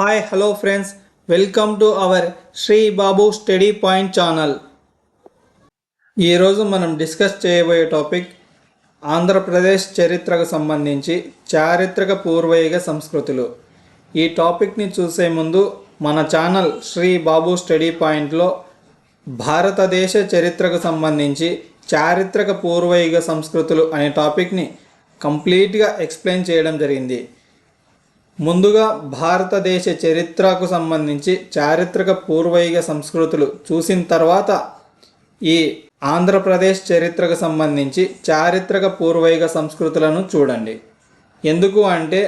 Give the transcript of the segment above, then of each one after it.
Hi hello friends welcome to our Shri Babu study point channel ఈరోజు మనం discuss చేయబోయే topic Andhra Pradesh చరిత్రకు సంబంధించి చారిత్రక పూర్వయుగ సంస్కృతులు. ఈ టాపిక్ని చూసే ముందు మన ఛానల్ శ్రీ బాబు స్టడీ పాయింట్లో భారతదేశ చరిత్రకు సంబంధించి చారిత్రక పూర్వయుగ సంస్కృతులు అనే టాపిక్ని కంప్లీట్గా ఎక్స్ప్లెయిన్ చేయడం జరిగింది. ముందుగా భారతదేశ చరిత్రకు సంబంధించి చారిత్రక పూర్వయుగ సంస్కృతులు చూసిన తర్వాత ఈ ఆంధ్రప్రదేశ్ చరిత్రకు సంబంధించి చారిత్రక పూర్వయుగ సంస్కృతులను చూడండి. ఎందుకు అంటే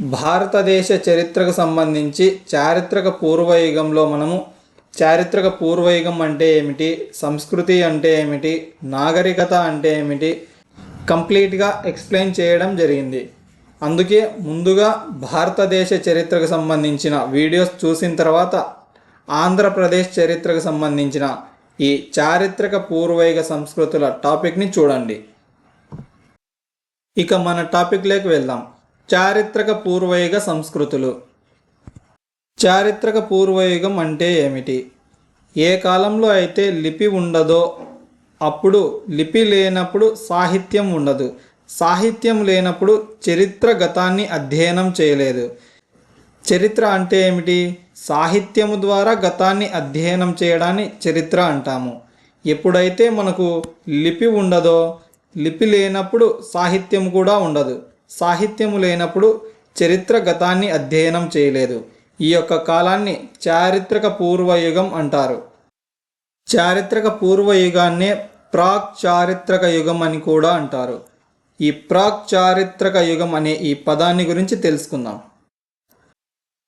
భారతదేశ చరిత్రకు సంబంధించి చారిత్రక పూర్వయుగంలో మనము చారిత్రక పూర్వయుగం అంటే ఏమిటి? సంస్కృతి అంటే ఏమిటి? నాగరికత అంటే ఏమిటి? కంప్లీట్గా ఎక్స్ప్లెయిన్ చేయడం జరిగింది. అందుకే ముందుగా భారతదేశ చరిత్రకు సంబంధించిన వీడియోస్ చూసిన తర్వాత ఆంధ్రప్రదేశ్ చరిత్రకు సంబంధించిన ఈ చారిత్రక పూర్వైక సంస్కృతుల టాపిక్ని చూడండి. ఇక మన టాపిక్లోకి వెళ్దాం. చారిత్రక పూర్వయుగ సంస్కృతులు. చారిత్రక పూర్వయుగం అంటే ఏమిటి? ఏ కాలంలో అయితే లిపి ఉండదో అప్పుడు లిపి లేనప్పుడు సాహిత్యం ఉండదు. సాహిత్యం లేనప్పుడు చరిత్ర గతాన్ని అధ్యయనం చేయలేదు. చరిత్ర అంటే ఏమిటి? సాహిత్యము ద్వారా గతాన్ని అధ్యయనం చేయడాన్ని చరిత్ర అంటాము. ఎప్పుడైతే మనకు లిపి ఉండదో లిపి లేనప్పుడు సాహిత్యం కూడా ఉండదు. సాహిత్యము లేనప్పుడు చరిత్ర గతాన్ని అధ్యయనం చేయలేదు. ఈ యొక్క కాలాన్ని చారిత్రక పూర్వయుగం అంటారు. చారిత్రక పూర్వయుగాన్నే ప్రాక్ చారిత్రక యుగం అని కూడా అంటారు. ఈ ప్రాక్ చారిత్రక యుగం అనే ఈ పదాన్ని గురించి తెలుసుకుందాం.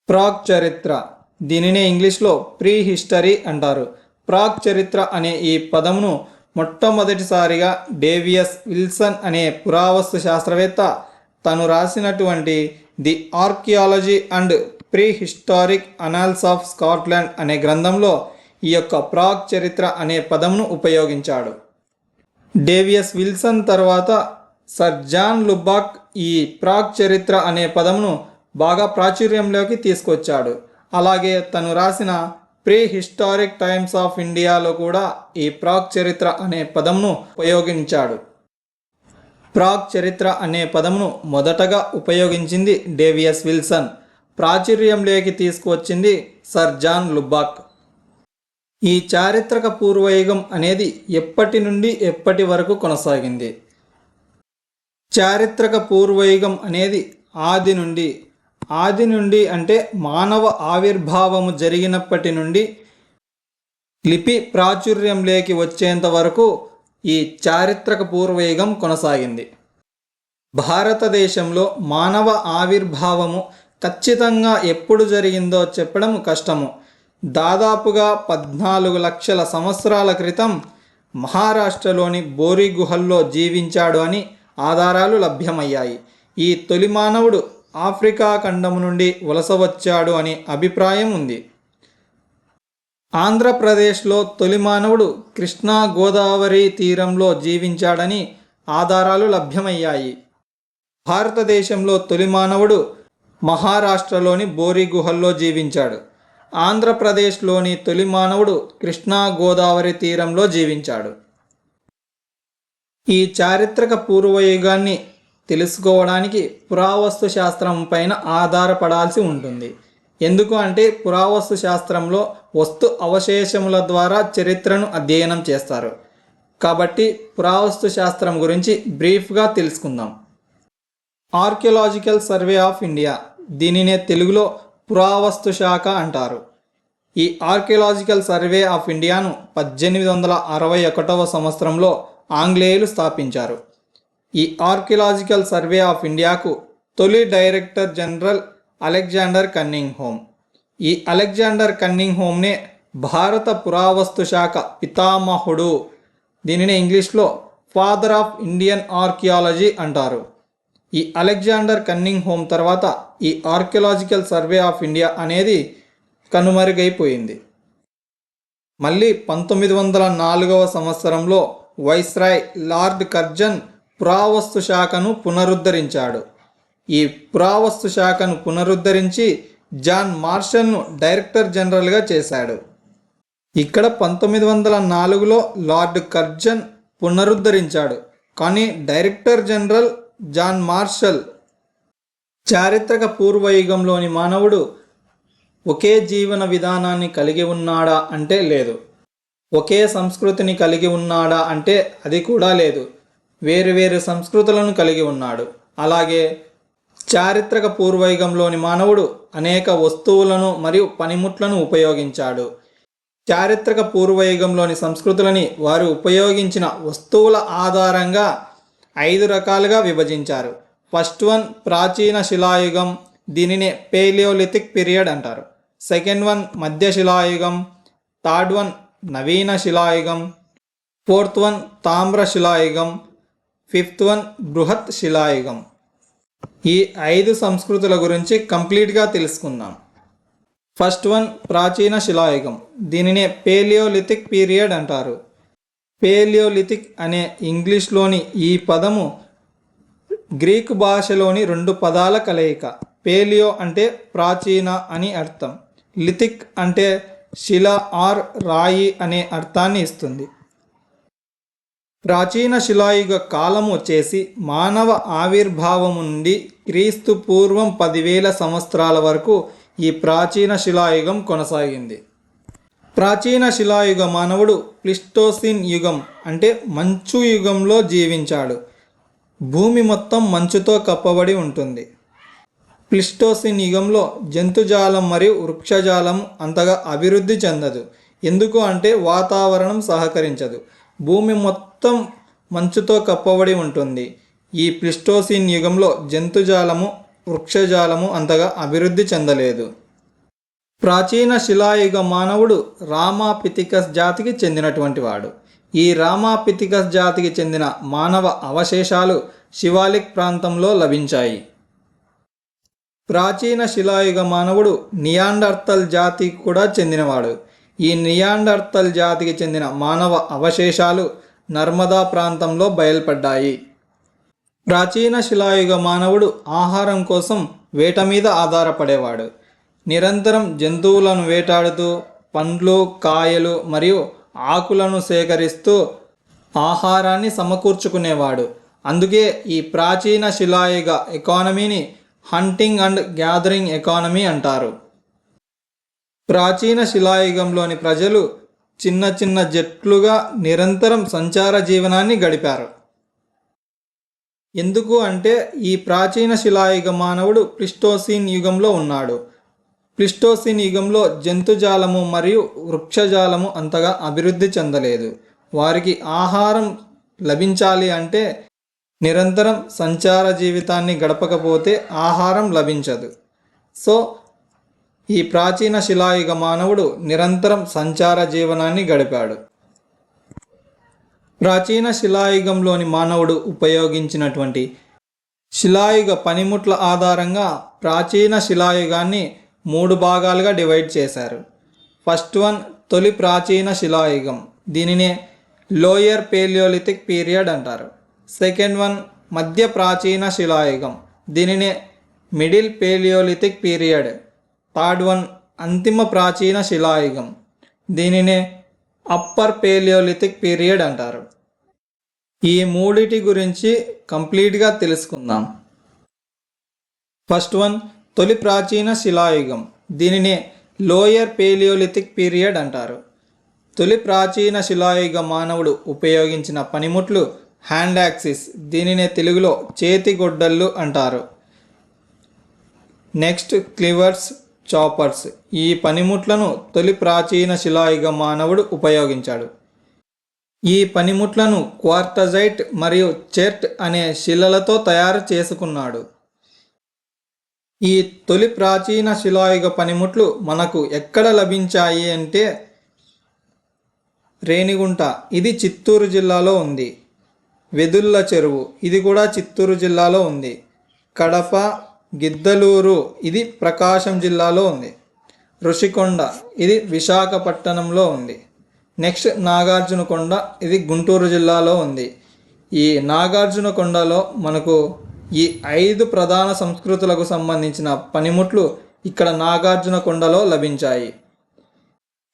ప్రాక్ చరిత్ర. దీనినే ఇంగ్లీష్లో ప్రీ హిస్టరీ అంటారు. ప్రాక్ చరిత్ర అనే ఈ పదమును మొట్టమొదటిసారిగా డేవియస్ విల్సన్ అనే పురావస్తు శాస్త్రవేత్త తను రాసినటువంటి the archaeology and prehistoric annals of Scotland అనే గ్రంథంలో ఈ యొక్క ప్రాక్ చరిత్ర అనే పదమును ఉపయోగించాడు. డేవియస్ విల్సన్ తర్వాత సర్ జాన్ లుబాక్ ఈ ప్రాక్ చరిత్ర అనే పదమును బాగా ప్రాచుర్యంలోకి తీసుకొచ్చాడు. అలాగే తను రాసిన ప్రీ హిస్టారిక్ టైమ్స్ ఆఫ్ ఇండియాలో కూడా ఈ ప్రాక్ చరిత్ర అనే పదమును ఉపయోగించాడు. ప్రాక్ చరిత్ర అనే పదమును మొదటగా ఉపయోగించింది డేవియస్ విల్సన్. ప్రాచుర్యంలోకి తీసుకువచ్చింది సర్ జాన్ లుబాక్ ఈ చారిత్రక పూర్వయుగం అనేది ఎప్పటి నుండి ఎప్పటి వరకు కొనసాగింది? చారిత్రక పూర్వయుగం అనేది ఆది నుండి ఆది నుండి అంటే మానవ ఆవిర్భావము జరిగినప్పటి నుండి లిపి ప్రాచుర్యంలోకి వచ్చేంత వరకు ఈ చారిత్రక పూర్వయుగం కొనసాగింది. భారతదేశంలో మానవ ఆవిర్భావము ఖచ్చితంగా ఎప్పుడు జరిగిందో చెప్పడం కష్టము. దాదాపుగా పద్నాలుగు లక్షల సంవత్సరాల క్రితం మహారాష్ట్రలోని బోరి గుహల్లో జీవించాడు అని ఆధారాలు లభ్యమయ్యాయి. ఈ తొలి మానవుడు ఆఫ్రికా ఖండము నుండి వలస వచ్చాడు అనే అభిప్రాయం ఉంది. ఆంధ్రప్రదేశ్లో తొలి మానవుడు కృష్ణా గోదావరి తీరంలో జీవించాడని ఆధారాలు లభ్యమయ్యాయి. భారతదేశంలో తొలి మానవుడు మహారాష్ట్రలోని బోరి గుహల్లో జీవించాడు. ఆంధ్రప్రదేశ్లోని తొలి మానవుడు కృష్ణా గోదావరి తీరంలో జీవించాడు. ఈ చారిత్రక పూర్వయుగాన్ని తెలుసుకోవడానికి పురావస్తు శాస్త్రం పైన ఆధారపడాల్సి ఉంటుంది. ఎందుకు అంటే పురావస్తు శాస్త్రంలో వస్తు అవశేషముల ద్వారా చరిత్రను అధ్యయనం చేస్తారు. కాబట్టి పురావస్తు శాస్త్రం గురించి బ్రీఫ్గా తెలుసుకుందాం. ఆర్కియలాజికల్ సర్వే ఆఫ్ ఇండియా దీనినే తెలుగులో పురావస్తు శాఖ అంటారు. ఈ ఆర్కియలాజికల్ సర్వే ఆఫ్ ఇండియాను పద్దెనిమిది వందల అరవై ఒకటవ సంవత్సరంలో ఆంగ్లేయులు స్థాపించారు. ఈ ఆర్కియలాజికల్ సర్వే ఆఫ్ ఇండియాకు తొలి director general Alexander Cunningham ఈ అలెగ్జాండర్ కన్నింగ్ హోమ్నే భారత పురావస్తు శాఖ పితామహుడు దీనిని ఇంగ్లీష్లో ఫాదర్ ఆఫ్ ఇండియన్ ఆర్కియాలజీ అంటారు. ఈ అలెగ్జాండర్ కన్నింగ్ హోమ్ తర్వాత ఈ ఆర్కియలాజికల్ సర్వే ఆఫ్ ఇండియా అనేది కనుమరుగైపోయింది. మళ్ళీ పంతొమ్మిది వందల నాలుగవ సంవత్సరంలో వైస్రాయ్ లార్డ్ కర్జన్ పురావస్తు శాఖను పునరుద్ధరించాడు. ఈ పురావస్తు శాఖను పునరుద్ధరించి జాన్ మార్షల్ను డైరెక్టర్ జనరల్గా చేశాడు. ఇక్కడ పంతొమ్మిది వందల నాలుగులో లార్డ్ కర్జన్ పునరుద్ధరించాడు. కానీ డైరెక్టర్ జనరల్ జాన్ మార్షల్ చారిత్రక పూర్వయుగంలోని మానవుడు ఒకే జీవన విధానాన్ని కలిగి ఉన్నాడా అంటే లేదు. ఒకే సంస్కృతిని కలిగి ఉన్నాడా అంటే అది కూడా లేదు. వేరు వేరు సంస్కృతులను కలిగి ఉన్నాడు. అలాగే చారిత్రక పూర్వయుగంలోని మానవుడు అనేక వస్తువులను మరియు పనిముట్లను ఉపయోగించాడు. చారిత్రక పూర్వయుగంలోని సంస్కృతులని వారు ఉపయోగించిన వస్తువుల ఆధారంగా ఐదు రకాలుగా విభజించారు. ఫస్ట్ వన్ ప్రాచీన శిలాయుగం దీనినే పేలియోలిథిక్ పీరియడ్ అంటారు. సెకండ్ వన్ మధ్య శిలాయుగం థర్డ్ వన్ నవీన శిలాయుగం ఫోర్త్ వన్ తామ్ర శిలాయుగం ఫిఫ్త్ వన్ బృహత్ శిలాయుగం. ఈ ఐదు సంస్కృతుల గురించి కంప్లీట్గా తెలుసుకుందాం. ఫస్ట్ వన్ ప్రాచీన శిలాయుగం దీనినే పేలియోలిథిక్ పీరియడ్ అంటారు. పేలియోలిథిక్ అనే ఇంగ్లీష్లోని ఈ పదము గ్రీకు భాషలోని రెండు పదాల కలయిక. పేలియో అంటే ప్రాచీన అని అర్థం. లిథిక్ అంటే శిల ఆర్ రాయి అనే అర్థాన్ని ఇస్తుంది. ప్రాచీన శిలాయుగ కాలం వచ్చేసి మానవ ఆవిర్భావము నుండి క్రీస్తు పూర్వం పదివేల సంవత్సరాల వరకు ఈ ప్రాచీన శిలాయుగం కొనసాగింది. ప్రాచీన శిలాయుగ మానవుడు ప్లిస్టోసిన్ యుగం అంటే మంచు యుగంలో జీవించాడు. భూమి మొత్తం మంచుతో కప్పబడి ఉంటుంది. ప్లిస్టోసిన్ యుగంలో జంతుజాలం మరియు వృక్షజాలం అంతగా అభివృద్ధి చెందదు. ఎందుకు అంటే వాతావరణం సహకరించదు. భూమి మొత్తం మంచుతో కప్పబడి ఉంటుంది. ఈ ప్లిస్టోసిన్ యుగంలో జంతుజాలము వృక్షజాలము అంతగా అభివృద్ధి చెందలేదు. ప్రాచీన శిలాయుగ మానవుడు రామాపితికస్ జాతికి చెందినటువంటి వాడు. ఈ రామాపితికస్ జాతికి చెందిన మానవ అవశేషాలు శివాలిక్ ప్రాంతంలో లభించాయి. ప్రాచీన శిలాయుగ మానవుడు నియాండర్తల్ జాతికి కూడా చెందినవాడు. ఈ నియాండర్తల్ జాతికి చెందిన మానవ అవశేషాలు నర్మదా ప్రాంతంలో బయల్పడ్డాయి. ప్రాచీన శిలాయుగ మానవుడు ఆహారం కోసం వేట మీద ఆధారపడేవాడు. నిరంతరం జంతువులను వేటాడుతూ పండ్లు కాయలు మరియు ఆకులను సేకరిస్తూ ఆహారాన్ని సమకూర్చుకునేవాడు. అందుకే ఈ ప్రాచీన శిలాయుగ ఎకానమీని హంటింగ్ అండ్ గ్యాదరింగ్ ఎకానమీ అంటారు. ప్రాచీన శిలాయుగంలోని ప్రజలు చిన్న చిన్న జట్లుగా నిరంతరం సంచార జీవనాన్ని గడిపారు. ఎందుకు అంటే ఈ ప్రాచీన శిలాయుగ మానవుడు ప్లిస్టోసిన్ యుగంలో ఉన్నాడు. ప్లిస్టోసిన్ యుగంలో జంతుజాలము మరియు వృక్షజాలము అంతగా అభివృద్ధి చెందలేదు. వారికి ఆహారం లభించాలి అంటే నిరంతరం సంచార జీవితాన్ని గడపకపోతే ఆహారం లభించదు. సో ఈ ప్రాచీన శిలాయుగ మానవుడు నిరంతరం సంచార జీవనాన్ని గడిపాడు. ప్రాచీన శిలాయుగంలోని మానవుడు ఉపయోగించినటువంటి శిలాయుగ పనిముట్ల ఆధారంగా ప్రాచీన శిలాయుగాన్ని మూడు భాగాలుగా డివైడ్ చేశారు. ఫస్ట్ వన్ తొలి ప్రాచీన శిలాయుగం దీనినే లోయర్ పేలియోలిథిక్ పీరియడ్ అంటారు. సెకండ్ వన్ మధ్య ప్రాచీన శిలాయుగం. దీనినే middle paleolithic period. Third one అంతిమ ప్రాచీన శిలాయుగం. దీనినే అప్పర్ పేలియోలిథిక్ పీరియడ్ అంటారు. ఈ మూడిటి గురించి కంప్లీట్గా తెలుసుకుందాం. ఫస్ట్ వన్ తొలి ప్రాచీన శిలాయుగం. దీనినే లోయర్ పేలియోలిథిక్ పీరియడ్ అంటారు. తొలి ప్రాచీన శిలాయుగ మానవుడు ఉపయోగించిన పనిముట్లు హ్యాండ్ యాక్సిస్ దీనినే తెలుగులో చేతి గొడ్డళ్ళు అంటారు. Next cleavers choppers. ఈ పనిముట్లను తొలి ప్రాచీన శిలాయుగ మానవుడు ఉపయోగించాడు. ఈ పనిముట్లను క్వార్టజైట్ మరియు చెర్ట్ అనే శిలలతో తయారు చేసుకున్నాడు. ఈ తొలి ప్రాచీన శిలాయుగ పనిముట్లు మనకు ఎక్కడ లభించాయి అంటే రేణిగుంట. ఇది చిత్తూరు జిల్లాలో ఉంది. వెదుల్ల చెరువు. ఇది కూడా చిత్తూరు జిల్లాలో ఉంది. కడప గిద్దలూరు ఇది ప్రకాశం జిల్లాలో ఉంది. ఋషికొండ ఇది విశాఖపట్నంలో ఉంది. నెక్స్ట్ నాగార్జునకొండ ఇది గుంటూరు జిల్లాలో ఉంది. ఈ నాగార్జునకొండలో మనకు ఈ ఐదు ప్రధాన సంస్కృతులకు సంబంధించిన పనిముట్లు ఇక్కడ నాగార్జున కొండలో లభించాయి.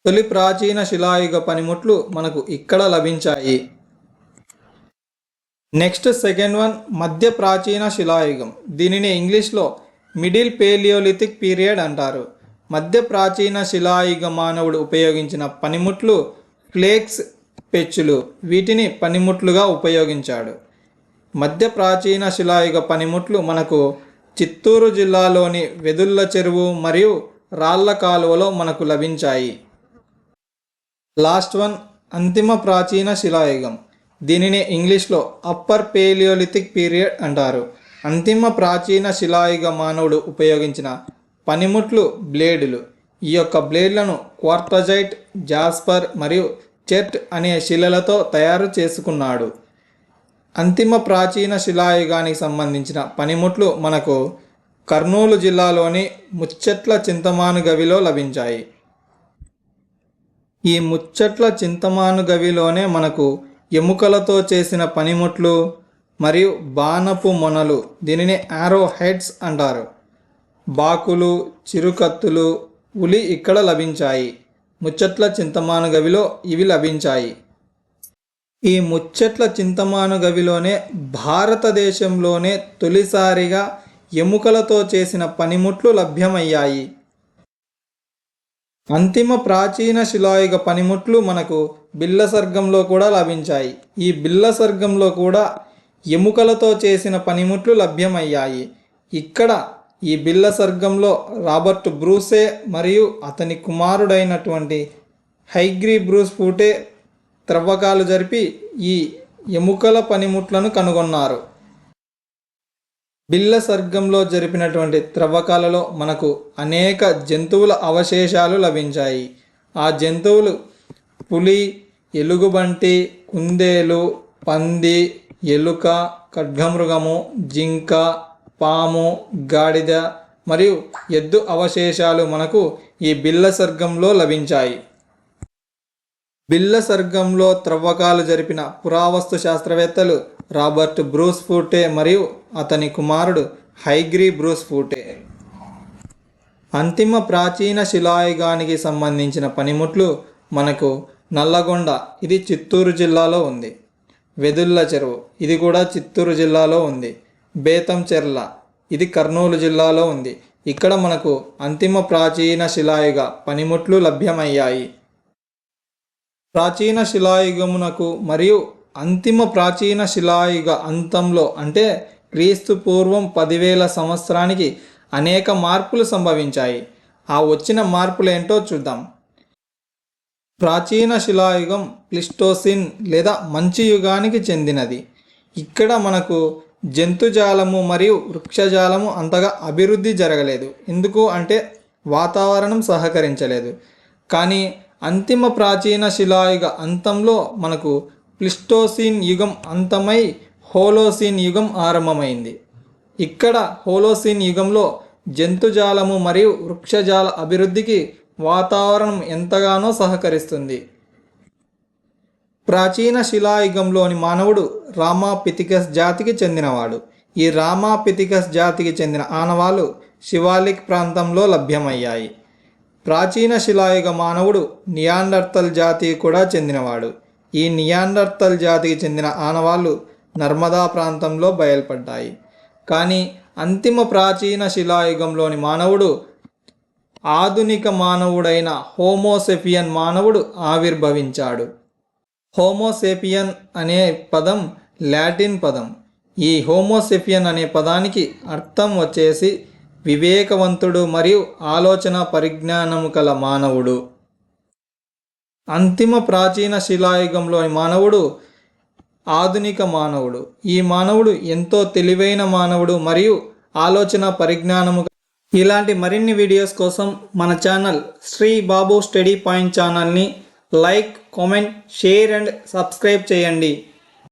తొలి ప్రాచీన శిలాయుగ పనిముట్లు మనకు ఇక్కడ లభించాయి. నెక్స్ట్ సెకండ్ వన్ మధ్య ప్రాచీన శిలాయుగం. దీనిని ఇంగ్లీష్లో మిడిల్ పేలియోలిథిక్ పీరియడ్ అంటారు. మధ్య ప్రాచీన శిలాయుగ మానవుడు ఉపయోగించిన పనిముట్లు ఫ్లేక్స్ పెచ్చులు. వీటిని పనిముట్లుగా ఉపయోగించాడు. మధ్య ప్రాచీన శిలాయుగ పనిముట్లు మనకు చిత్తూరు జిల్లాలోని వెదుళ్ళ చెరువు మరియు రాళ్ళ కాలువలో మనకు లభించాయి. లాస్ట్ వన్ అంతిమ ప్రాచీన శిలాయుగం. దీనిని ఇంగ్లీష్లో అప్పర్ పేలియోలిథిక్ పీరియడ్ అంటారు. అంతిమ ప్రాచీన శిలాయుగ మానవుడు ఉపయోగించిన పనిముట్లు బ్లేడులు. ఈ యొక్క బ్లేడ్లను క్వార్టజైట్ జాస్పర్ మరియు చెర్ట్ అనే శిలలతో తయారు చేసుకున్నాడు. అంతిమ ప్రాచీన శిలాయుగానికి సంబంధించిన పనిముట్లు మనకు కర్నూలు జిల్లాలోని ముచ్చట్ల చింతమాను గవిలో లభించాయి. ఈ ముచ్చట్ల చింతమాను గవిలోనే మనకు ఎముకలతో చేసిన పనిముట్లు మరియు బాణపు మొనలు. దీనిని యారో హెడ్స్ అంటారు. బాకులు చిరుకత్తులు ఉలి ఇక్కడ లభించాయి. ముచ్చట్ల చింతమాను గవిలో ఇవి లభించాయి. ఈ ముచ్చట్ల చింతమాను గవిలోనే భారతదేశంలోనే తొలిసారిగా ఎముకలతో చేసిన పనిముట్లు లభ్యమయ్యాయి. అంతిమ ప్రాచీన శిలాయుగ పనిముట్లు మనకు బిళ్ళ సర్గంలో కూడా లభించాయి. ఈ బిల్ల సర్గంలో కూడా ఎముకలతో చేసిన పనిముట్లు లభ్యమయ్యాయి. ఇక్కడ ఈ బిల్లసర్గంలో రాబర్ట్ బ్రూసే మరియు అతని కుమారుడైనటువంటి హైగ్రీ బ్రూస్ పూటే త్రవ్వకాలు జరిపి ఈ ఎముకల పనిముట్లను కనుగొన్నారు. బిల్ల సర్గంలో జరిపినటువంటి త్రవ్వకాలలో మనకు అనేక జంతువుల అవశేషాలు లభించాయి. ఆ జంతువులు పులి ఎలుగుబంటి కుందేలు పంది ఎలుక ఖడ్గమృగము జింక పాము గాడిద మరియు ఎద్దు అవశేషాలు మనకు ఈ బిల్ల సర్గంలో లభించాయి. బిల్ల సర్గంలో త్రవ్వకాలు జరిపిన పురావస్తు శాస్త్రవేత్తలు రాబర్ట్ బ్రూస్ ఫూటే మరియు అతని కుమారుడు హైగ్రీ బ్రూస్ ఫూటే. అంతిమ ప్రాచీన శిలాయుగానికి సంబంధించిన పనిముట్లు మనకు నల్లగొండ ఇది చిత్తూరు జిల్లాలో ఉంది. వెదుళ్ళ చెరువు ఇది కూడా చిత్తూరు జిల్లాలో ఉంది. బేతంచెర్ల ఇది కర్నూలు జిల్లాలో ఉంది. ఇక్కడ మనకు అంతిమ ప్రాచీన శిలాయుగ పనిముట్లు లభ్యమయ్యాయి. ప్రాచీన శిలాయుగమునకు మరియు అంతిమ ప్రాచీన శిలాయుగ అంతంలో అంటే క్రీస్తు పూర్వం పదివేల సంవత్సరానికి అనేక మార్పులు సంభవించాయి. ఆ వచ్చిన మార్పులు ఏంటో చూద్దాం. ప్రాచీన శిలాయుగం ప్లిస్టోసిన్ లేదా మంచి యుగానికి చెందినది. ఇక్కడ మనకు జంతుజాలము మరియు వృక్షజాలము అంతగా అభివృద్ధి జరగలేదు. ఎందుకు అంటే వాతావరణం సహకరించలేదు. కానీ అంతిమ ప్రాచీన శిలాయుగ అంతంలో మనకు ప్లిస్టోసిన్ యుగం అంతమై హోలోసిన్ యుగం ఆరంభమైంది. ఇక్కడ హోలోసిన్ యుగంలో జంతుజాలము మరియు వృక్షజాల అభివృద్ధికి వాతావరణం ఎంతగానో సహకరిస్తుంది. ప్రాచీన శిలాయుగంలోని మానవుడు రామాపిథికస్ జాతికి చెందినవాడు. ఈ రామాపిథికస్ జాతికి చెందిన ఆనవాలు శివాలిక్ ప్రాంతంలో లభ్యమయ్యాయి. ప్రాచీన శిలాయుగ మానవుడు నియాండర్తల్ జాతికి కూడా చెందినవాడు. ఈ నియాండర్తల్ జాతికి చెందిన ఆనవాళ్ళు నర్మదా ప్రాంతంలో బయల్పడ్డాయి. కానీ అంతిమ ప్రాచీన శిలాయుగంలోని మానవుడు ఆధునిక మానవుడైన హోమోసెఫియన్ మానవుడు ఆవిర్భవించాడు. హోమోసెపియన్ అనే పదం లాటిన్ పదం. ఈ హోమోసెఫియన్ అనే పదానికి అర్థం వచ్చేసి వివేకవంతుడు మరియు ఆలోచన పరిజ్ఞానము కల మానవుడు. అంతిమ ప్రాచీన శిలాయుగంలోని మానవుడు ఆధునిక మానవుడు. ఈ మానవుడు ఎంతో తెలివైన మానవుడు మరియు ఆలోచన పరిజ్ఞానము ఇలాంటి మరిన్ని వీడియోస్ కోసం మన channel Shri Babu study point ఛానల్ని like comment share and subscribe చేయండి.